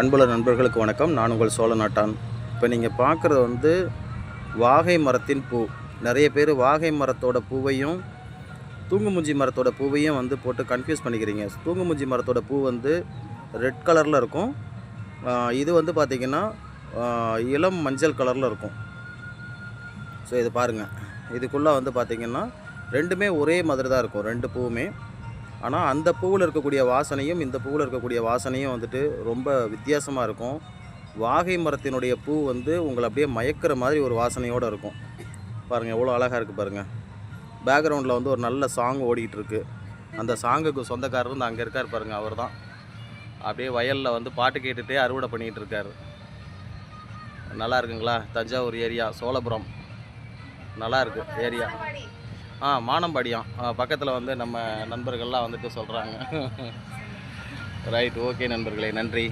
அன்புள்ள நண்பர்களுக்கு வணக்கம். நான் உங்கள் சோழ நாட்டான். இப்போ நீங்கள் பார்க்குறது வந்து வாகை மரத்தின் பூ. நிறைய பேர் வாகை மரத்தோட பூவையும் தூங்குமுஞ்சி மரத்தோட பூவையும் வந்து போட்டு கன்ஃபியூஸ் பண்ணிக்கிறீங்க. தூங்குமுஞ்சி மரத்தோட பூ வந்து ரெட் கலரில் இருக்கும். இது வந்து பார்த்திங்கன்னா இளம் மஞ்சள் கலரில் இருக்கும். ஸோ இது பாருங்கள் இதுக்குள்ளே வந்து பார்த்திங்கன்னா ரெண்டுமே ஒரே மாதிரி தான் இருக்கும். ரெண்டு பூவுமே. ஆனால் அந்த பூவில் இருக்கக்கூடிய வாசனையும் இந்த பூவில் இருக்கக்கூடிய வாசனையும் வந்துட்டு ரொம்ப வித்தியாசமாக இருக்கும். வாகை மரத்தினுடைய பூ வந்து உங்களை அப்படியே மயக்கிற மாதிரி ஒரு வாசனையோடு இருக்கும். பாருங்கள் எவ்வளோ அழகாக இருக்குது பாருங்கள் பேக்ரவுண்டில் வந்து ஒரு நல்ல சாங் ஓடிக்கிட்டுருக்கு அந்த சாங்குக்கு சொந்தக்காரர் வந்து அங்கே இருக்கார் பாருங்கள் அவர் தான் அப்படியே வயலில் வந்து பாட்டு கேட்டுகிட்டே அறுவடை பண்ணிகிட்டு இருக்காரு. நல்லா இருக்குங்களா? தஞ்சாவூர் ஏரியா சோழபுரம். நல்லா இருக்கு ஏரியா. ஆ மானம்பாடியாம். பக்கத்தில் வந்து நம்ம நண்பர்கள்லாம் வந்துட்டு சொல்கிறாங்க ரைட் ஓகே நண்பர்களே நன்றி.